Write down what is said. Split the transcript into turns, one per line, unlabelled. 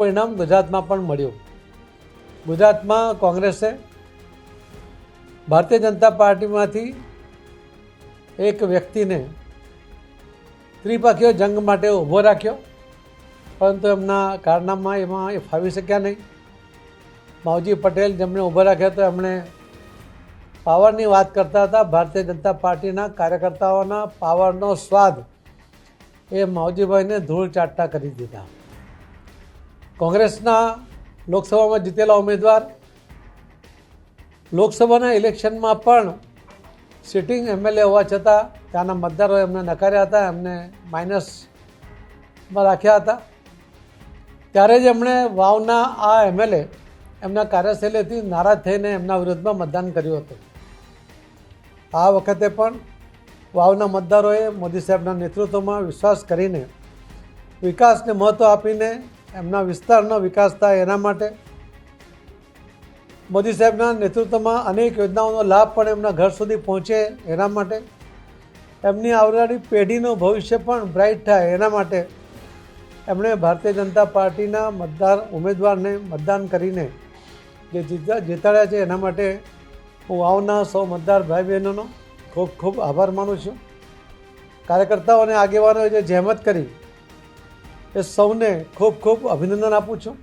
પરિણામ ગુજરાતમાં પણ મળ્યું. ગુજરાતમાં કોંગ્રેસે ભારતીય જનતા પાર્ટીમાંથી એક વ્યક્તિને ત્રિપક્ષીય જંગ માટે ઊભો રાખ્યો, પરંતુ એમના કારનામા એમાં એ ફાવી શક્યા નહીં. માવજી પટેલ જેમણે ઊભો રાખ્યા તો એમણે પાવરની વાત કરતા હતા, ભારતીય જનતા પાર્ટીના કાર્યકર્તાઓના પાવરનો સ્વાદ એ માવજીભાઈને ધૂળ ચાટતા કરી દીધા. કોંગ્રેસના લોકસભામાં જીતેલા ઉમેદવાર, લોકસભાના ઇલેક્શનમાં પણ સિટિંગ એમએલએ હોવા છતાં ત્યાંના મતદારો એમને નકાર્યા હતા, એમને માઇનસમાં રાખ્યા હતા. ત્યારે જ એમણે વાવના આ એમએલએ એમના કાર્યશૈલીથી નારાજ થઈને એમના વિરુદ્ધમાં મતદાન કર્યું હતું. આ વખતે પણ વાવના મતદારોએ મોદી સાહેબના નેતૃત્વમાં વિશ્વાસ કરીને વિકાસને મહત્ત્વ આપીને એમના વિસ્તારનો વિકાસ થાય એના માટે મોદી સાહેબના નેતૃત્વમાં અનેક યોજનાઓનો લાભ પણ એમના ઘર સુધી પહોંચે એના માટે. એમની આવનારી પેઢીનું ભવિષ્ય પણ બ્રાઇટ થાય એના માટે એમણે ભારતીય જનતા પાર્ટીના મતદાર ઉમેદવારને મતદાન કરીને જે જીતા જીતાડ્યા છે એના માટે હું આવના સૌ મતદાર ભાઈ બહેનોનો ખૂબ ખૂબ આભાર માનું છું. કાર્યકર્તાઓ અને આગેવાનોએ જે જહેમત કરી એ સૌને ખૂબ ખૂબ અભિનંદન આપું છું.